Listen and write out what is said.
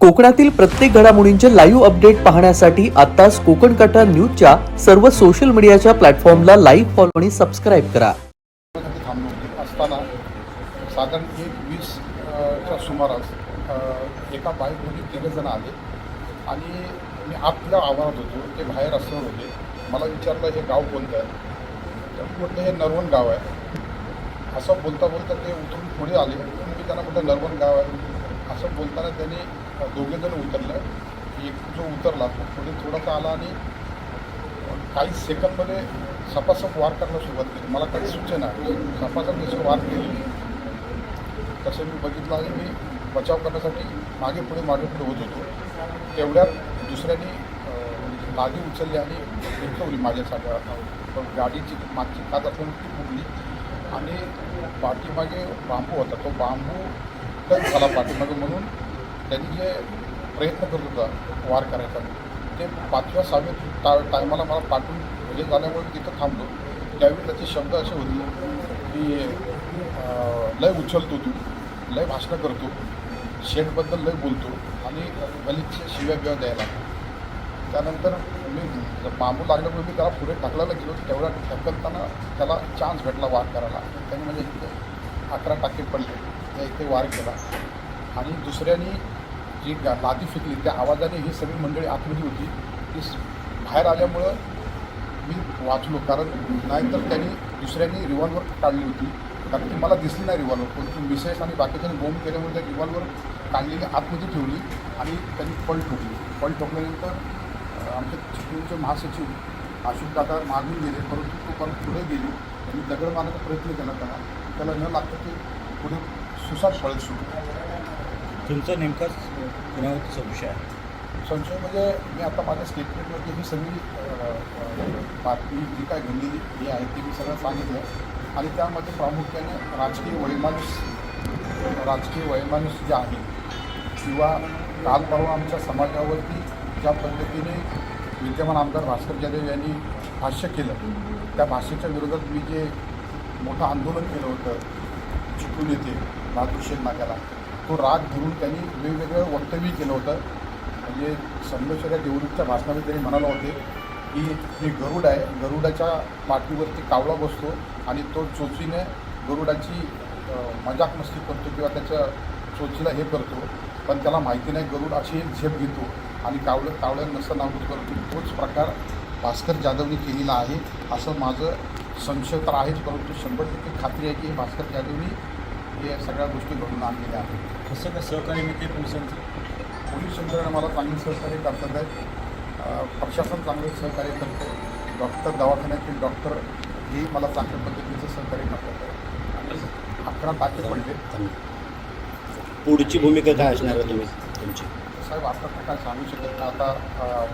कोकणातील प्रत्येक घडामोडींचे लाईव्ह अपडेट पाहण्यासाठी आताच कोकण कटा न्यूजच्या सर्व सोशल मीडियाच्या प्लॅटफॉर्मला लाईव्ह फॉलो आणि सबस्क्राईब करा. असताना साधारण एक वीसच्या सुमारास एका बाईकमध्ये तिघं जण आले आणि मी आतल्या आवारात होतो ते बाहेर असणार होते. मला विचारलं हे गाव कोणतं आहे? तर म्हटलं हे नरवण गाव आहे. असं बोलता बोलता ते उतरून पुढे आले. मी त्यांना म्हटलं नरवण गाव आहे. असं बोलताना त्यांनी दोघेजण उतरलं. एक जो उतरला तो पुढे थोडासा आला आणि काही सेकंदमध्ये सपासप वार करायला सुरुवात केली. मला काही सुचना सपासप जसं वार केली तसं मी बघितलं आणि मी बचाव करण्यासाठी मागे पुढे मागे पुढे होत होतो. तेवढ्यात दुसऱ्यांनी लादी उचलली आणि विंकवली माझ्या सगळ्या पण गाडीची मागची काच असल्यामुळे ती फुटली. आणि पाठीमागे बांबू होता. तो बांबू टच झाला पाठीमागे म्हणून. त्यांनी जे प्रयत्न करत होता वार करायचा ते पाचव्या सहाव्या टा टायमाला मला पाठवून म्हणजे झाल्यामुळे तिथं थांबलो. त्यावेळी त्याचे शब्द असे होते की लय उचलतो तू लय भाषणं करतो शेडबद्दल लय बोलतो आणि गलितचे शिव्या बिव्या द्यायला त्यानंतर मी बांबू लागल्यामुळे मी त्याला पुढे टाकलायला गेलो तेवढ्या ढकलताना त्याला चान्स भेटला वार करायला. त्याने म्हणजे अकरा टाके पडले. त्या इथे वार केला. आणि दुसऱ्यानी जी गा लादी फेकली त्या आवाजाने ही सगळी मंडळी आतमध्ये होती. ती बाहेर आल्यामुळं मी वाचलो. कारण नाहीतर त्यांनी दुसऱ्यांनी रिव्हॉल्वर काढली होती. कारण ती मला दिसली नाही रिव्हॉल्वर परंतु मिसेस आणि बाकीच्या बोंब केल्यामुळे त्या रिव्हॉल्वर काढलेली आतमध्ये ठेवली आणि त्यांनी पळ ठोकली. पळ ठोकल्यानंतर आमच्या आमचे चिपळूणचे महासचिव अशोक दादा मागून गेले. परंतु तो परत पुढे गेली. त्यांनी दगड मारण्याचा प्रयत्न केला त्याला. त्याला न लागतं ते पुढे सुसाट पळत सुटू तुमचा नेमकाच गुन्ह्यावरती संशय आहे. संशय म्हणजे मी आता माझ्या स्टेटमेंटमध्ये ही सगळी बातमी जी काय घडली ही आहे ती मी सगळं सांगितलं. आणि त्यामध्ये प्रामुख्याने राजकीय वैमानिस राजकीय वैमानिस जे आहे किंवा काल परवा आमच्या समाजावरती ज्या पद्धतीने विद्यमान आमदार भास्कर जाधव यांनी भाष्य केलं त्या भाष्याच्या विरोधात मी जे मोठं आंदोलन केलं होतं चिपळूण येथे बहादूर शेख नाक्याला तो राग घेऊन त्यांनी वेगवेगळं वक्तव्य केलं होतं. म्हणजे संमेश्वर या देवरूपच्या भाषणामध्ये त्यांनी म्हणाले होते की हे गरुड आहे गरुडाच्या पाठीवरती कावळा बसतो आणि तो चोचीने गरुडाची मजाक मस्ती करतो किंवा त्याच्या चोचीला हे करतो पण त्याला माहिती नाही गरुड अशी एक झेप घेतो आणि कावळं कावळ्याला नसतं नाबूद करतो. तोच प्रकार भास्कर जाधवने केलेला आहे. असं माझं संशय तर आहेच परंतु शंभर टक्के खात्री आहे की हे भास्कर जाधवनी हे सगळ्या गोष्टी घडून आणलेल्या आहेत. कसं काय सहकार्य मिळते पोलिसांचं? पोलीस यंत्रणा मला चांगले सहकार्य करतात आहेत. अ, प्रशासन चांगले सहकार्य करते डॉक्टर दवाखान्यातील डॉक्टर हे मला चांगल्या पद्धतीचं सहकार्य करतात आहेत. आणि अकरा टाके पडले पुढची भूमिका काय असणार आहे तुम्ही? तुमची? साहेब आता तर काय सांगू शकत नाही. आता अ,